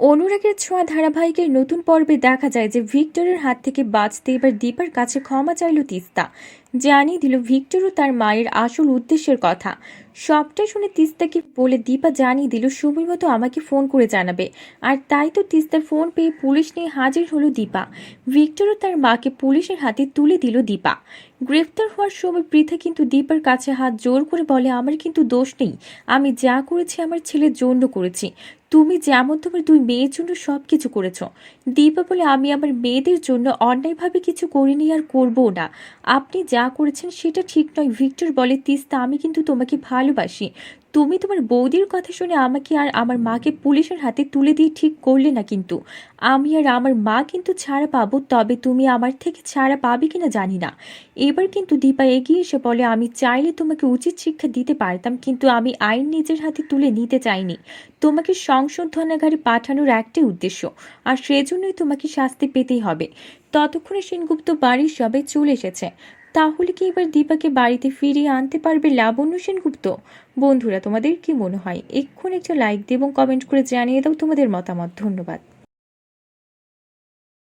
অনুরাগের ছোঁয়া ধারাবাহিকের নতুন পর্বে দেখা যায় যে ভিক্টরের হাত থেকে বাঁচতে এবার দীপার কাছে ক্ষমা চাইল তিস্তা। জানিয়ে দিল ভিক্টরও তার মায়ের আসল উদ্দেশ্যের কথা। সবটা শুনে তিস্তাকে বলে দীপা জানিয়ে দিল সময় মতো আমাকে ফোন করে জানাবে। আর তাই তো তিস্তার ফোন পেয়ে পুলিশ নিয়ে হাজির হলো দীপা। ভিক্টরও তার মাকে পুলিশের হাতে তুলে দিল দীপা। গ্রেফতার হওয়ার সময় পৃথা কিন্তু দীপার কাছে হাত জোর করে বলে, আমার কিন্তু দোষ নেই। আমি যা করেছি, আমার ছেলের জন্য করেছি। তুমি যেমন তোমার দুই মেয়ের জন্য সব কিছু করেছ। দীপা বলে, আমি আমার মেয়েদের জন্য অন্যায়ভাবে কিছু করিনি আর করব না। আপনি যা করেছেন সেটা ঠিক নয়। ভিক্টর বলে, তিস্তা, আমি কিন্তু তোমাকে ভালোবাসি। তুমি তোমার বৌদির কথা শুনে আমাকে আর আমার মাকে পুলিশের হাতে তুলে দিয়ে ঠিক করলে না কিন্তু। আমি আর আমার মা কিন্তু ছাড়া পাবো, তবে তুমি আমার থেকে ছাড়া পাবে কিনা জানি না। এবার কিন্তু দীপা এগিয়ে এসে বলে, আমি চাইলে তোমাকে উচিত শিক্ষা দিতে পারতাম, কিন্তু আমি আইন নিজের হাতে তুলে নিতে চাইনি। তোমাকে সংশোধনাগারে পাঠানোর একটাই উদ্দেশ্য, আর সেজন্যই তোমাকে শাস্তি পেতেই হবে। ততক্ষণে সেনগুপ্ত বাড়ির সবে চলে এসেছে। তাহলে কি এবার দীপাকে বাড়িতে ফিরিয়ে আনতে পারবে লাবণ্য সেনগুপ্ত? বন্ধুরা, তোমাদের কি মনে হয়? এক্ষুনি একটা লাইক দিয়ে এবং কমেন্ট করে জানিয়ে দাও তোমাদের মতামত। ধন্যবাদ।